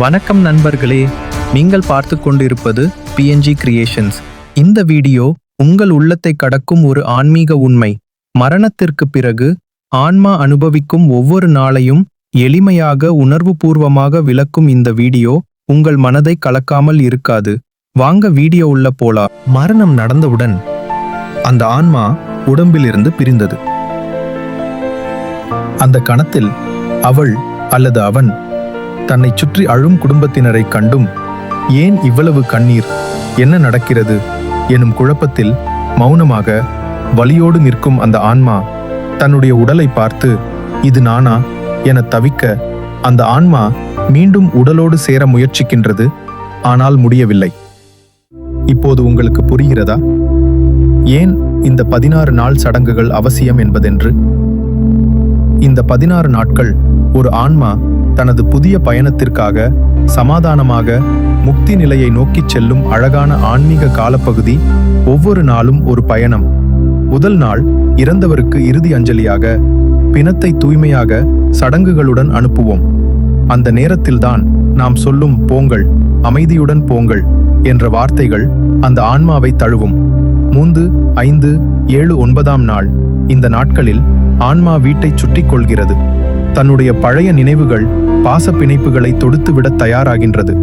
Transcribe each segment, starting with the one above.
வணக்கம் நண்பர்களே நீங்கள் பார்த்து கொண்டிருப்பது பிஎன்ஜி கிரியேஷன்ஸ் இந்த வீடியோ உங்கள் உள்ளத்தை கடக்கும் ஒரு ஆன்மீக உண்மை. மரணத்திற்கு பிறகு ஆன்மா அனுபவிக்கும் ஒவ்வொரு நாளையும் எளிமையாக உணர்வுபூர்வமாக விளக்கும் இந்த வீடியோ உங்கள் மனதை கலக்காமல் இருக்காது. வாங்க வீடியோ உள்ள போலா மரணம் நடந்தவுடன் அந்த ஆன்மா உடம்பிலிருந்து பிரிந்தது. அந்த கணத்தில் அவள் அல்லது அவன் தன்னை சுற்றி அழும் குடும்பத்தினரைக் கண்டும் ஏன் இவ்வளவு கண்ணீர்? என்ன நடக்கிறது? எனும் குழப்பத்தில் மௌனமாக வலியோடு நிற்கும் அந்த ஆன்மா தன்னுடைய உடலை பார்த்து இது நானா? என தவிக்க அந்த ஆன்மா மீண்டும் உடலோடு சேர முயற்சிக்கின்றது ஆனால் முடியவில்லை. இப்போது உங்களுக்கு புரிகிறதா? ஏன் இந்த பதினாறு நாள் சடங்குகள் அவசியம் என்பதென்று? இந்த பதினாறு நாட்கள் ஒரு ஆன்மா தனது புதிய பயணத்திற்காக சமாதானமாக முக்தி நிலையை நோக்கிச் செல்லும் அழகான ஆன்மீக காலப்பகுதி ஒவ்வொரு நாளும் ஒரு பயணம். முதல் நாள் இறந்தவருக்கு இறுதி அஞ்சலியாக பிணத்தை தூய்மையாக சடங்குகளுடன் அனுப்புவோம். அந்த நேரத்தில்தான் நாம் சொல்லும் போங்கள் அமைதியுடன் போங்கள் என்ற வார்த்தைகள் அந்த ஆன்மாவை தழுவும். மூன்று ஐந்து ஏழு ஒன்பதாம் நாள் இந்த நாட்களில் ஆன்மா வீட்டைச் சுற்றிக் கொள்கிறது. தன்னுடைய பழைய நினைவுகள் பாச பிணைப்புகளை தொடுத்துவிட தயாராகின்றது.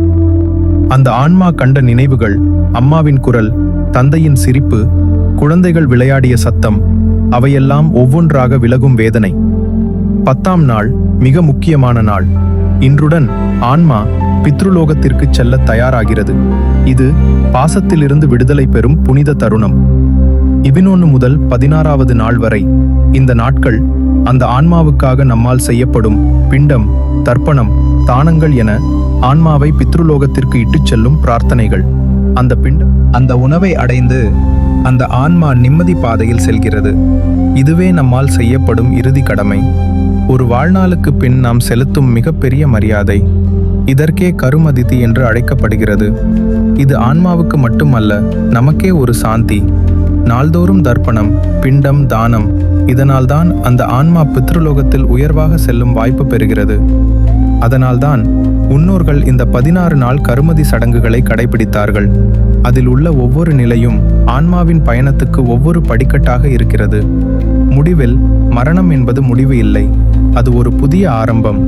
அந்த ஆன்மா கண்ட நினைவுகள் அம்மாவின் குரல் தந்தையின் சிரிப்பு குழந்தைகள் விளையாடிய சத்தம் அவையெல்லாம் ஒவ்வொன்றாக விலகும் வேதனை. பத்தாம் நாள் மிக முக்கியமான நாள். இன்றுடன் ஆன்மா பித்ருலோகத்திற்கு செல்ல தயாராகிறது. இது பாசத்திலிருந்து விடுதலை பெறும் புனித தருணம். இபினொன்று முதல் பதினாறாவது நாள் வரை இந்த நாட்கள் அந்த ஆன்மாவுக்காக நம்மால் செய்யப்படும் பிண்டம் தர்ப்பணம் தானங்கள் என ஆன்மாவை பித்ருலோகத்திற்கு இட்டுச் செல்லும் பிரார்த்தனைகள். அந்த பிண்டம் அந்த உணவை அடைந்து அந்த ஆன்மா நிம்மதி பாதையில் செல்கிறது. இதுவே நம்மால் செய்யப்படும் இறுதி கடமை. ஒரு வாழ்நாளுக்கு பின் நாம் செலுத்தும் மிகப்பெரிய மரியாதை. இதற்கே கருமதிதி என்று அழைக்கப்படுகிறது. இது ஆன்மாவுக்கு மட்டுமல்ல நமக்கே ஒரு சாந்தி. நாள்தோறும் தர்ப்பணம் பிண்டம் தானம் இதனால்தான் அந்த ஆன்மா பித்ருலோகத்தில் உயர்வாக செல்லும் வாய்ப்பு பெறுகிறது. அதனால்தான் முன்னோர்கள் இந்த பதினாறு நாள் கருமதி சடங்குகளை கடைபிடித்தார்கள். அதில் உள்ள ஒவ்வொரு நிலையும் ஆன்மாவின் பயணத்துக்கு ஒவ்வொரு படிக்கட்டாக இருக்கிறது. முடிவில் மரணம் என்பது முடிவு இல்லை. அது ஒரு புதிய ஆரம்பம்.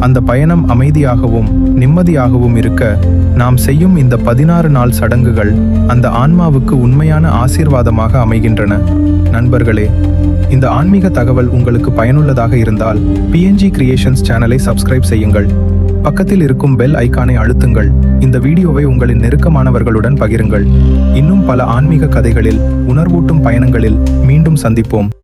அந்த பயணம் அமைதியாகவும் நிம்மதியாகவும் இருக்க நாம் செய்யும் இந்த பதினாறு நாள் சடங்குகள் அந்த ஆன்மாவுக்கு உண்மையான ஆசீர்வாதமாக அமைகின்றன. நண்பர்களே இந்த ஆன்மீக தகவல் உங்களுக்கு பயனுள்ளதாக இருந்தால் பிஎன்ஜி கிரியேஷன்ஸ் சேனலை சப்ஸ்கிரைப் செய்யுங்கள். பக்கத்தில் இருக்கும் பெல் ஐக்கானை அழுத்துங்கள். இந்த வீடியோவை உங்களின் நெருக்கமானவர்களுடன் பகிருங்கள். இன்னும் பல ஆன்மீக கதைகளில் உணர்வூட்டும் பயணங்களில் மீண்டும் சந்திப்போம்.